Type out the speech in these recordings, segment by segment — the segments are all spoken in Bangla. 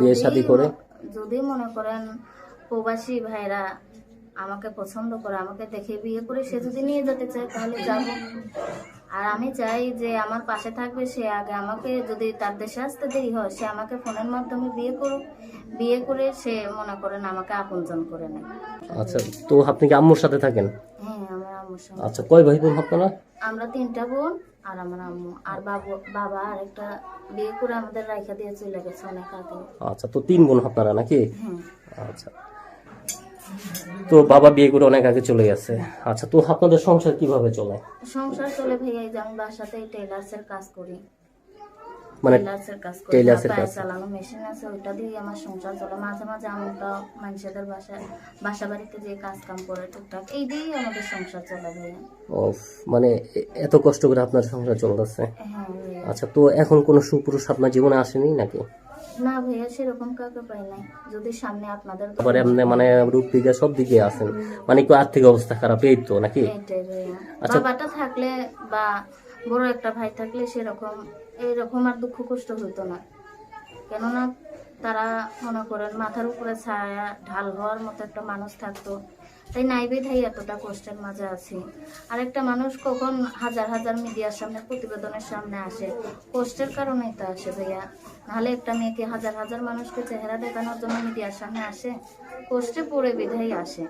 বিয়ে শাদী করে? যদি মনে করেন প্রবাসী ভাইরা আমাকে পছন্দ করে আমাকে দেখে বিয়ে করে সে যদি নিয়ে যেতে চায় তাহলে যাব। আর আমি চাই যে আমার পাশে থাকবে সে আগে আমাকে যদি তার দেশে আসতে দেরি হয় সে আমাকে ফোনের মাধ্যমে বিয়ে করুক। বিয়ে করে সে মনে করেন আমাকে আপনজন করে নেয়। আচ্ছা তো আপনি কি আম্মুর সাথে থাকেন? হ্যাঁ আমার আম্মুর সঙ্গে আচ্ছা কয় ভাই বোন আপনারা? আমরা তিনটা বোন। আর আমার আম্মু। আর বাবু বাবা আর একটা বিয়ে করে আমাদের রাইখা দিয়ে চলে গেছে অনেক আগে। আচ্ছা তো তিন বোন আপনারা নাকি? হ্যাঁ। আচ্ছা। তো বাবা বিয়ে করে অনেক আগে চলে গেছে। আচ্ছা তো আপনাদের সংসার কীভাবে চলে? সংসার চলে ভাইয়া আমি বাসাতেই টেলার্স এর কাজ করি। মানে কাজ। চালানো মেশিন আছে দিয়ে আমার সংসার চলে। মাঝে মাঝে আমরা মানুষদের বাসায় বাসা বাড়িতে যে কাজ কাম করে টুকটাক এই দিয়েই আমাদের সংসার চলে ভাইয়া। মানে এত কষ্ট করে আপনার সংসার চলতেছে? হ্যাঁ আচ্ছা তো এখন কোনো সুপুরুষ আপনার জীবনে আসেনি নাকি? না ভাইয়া সেরকম কাউকে পাই নাই। যদি সামনে আপনাদের তারপরে আপনি মানে রূপ দিকে সব দিকে আছেন মানে কি আর্থিক অবস্থা খারাপ এই তো নাকি? আচ্ছা। বাবাটা থাকলে বা বড় একটা ভাই থাকলে সেরকম এইরকম আর দুঃখ কষ্ট হতো না। কেননা তারা মনে করেন মাথার উপরে ছায়া, ঢাল হওয়ার মতো একটা মানুষ থাকতো। তাই নাইবে থাই এতটা কষ্টের মাঝে আছি। আর একটা মানুষ কখন হাজার হাজার মিডিয়ার সামনে, প্রতিবেদনের সামনে আসে, কষ্টের কারণেই তো আসে ভাইয়া। নাহলে একটা মেয়েকে হাজার হাজার মানুষকে চেহারা দেখানোর জন্য মিডিয়ার সামনে আসে, কষ্টে পড়ে বিধাই আসে।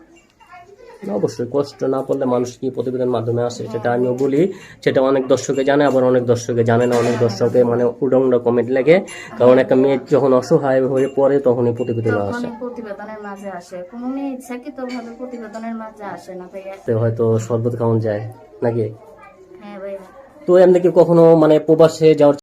অবশ্যই কষ্ট না পড়লে মানুষ কি প্রতিবেদনের মাধ্যমে আসে? সেটা আমিও বলি সেটা অনেক দর্শকে জানে আবার অনেক দর্শকে জানে না অনেক দর্শকে মানে উডংড কমেন্ট লাগে। কারণ একটা মেয়ে যখন অসহায় হয়ে পড়ে তখনই প্রতিবেদন আসে। প্রতিবেদনের মাঝে আসে। কোনো মেয়ে ইচ্ছাকৃত প্রতিবেদনের মাঝে আসে না ভাইয়া? হয়তো শরবত খাওয়ান যায় নাকি? হ্যাঁ তো এমনি কি কখনো মানে প্রবাসে যাওয়ার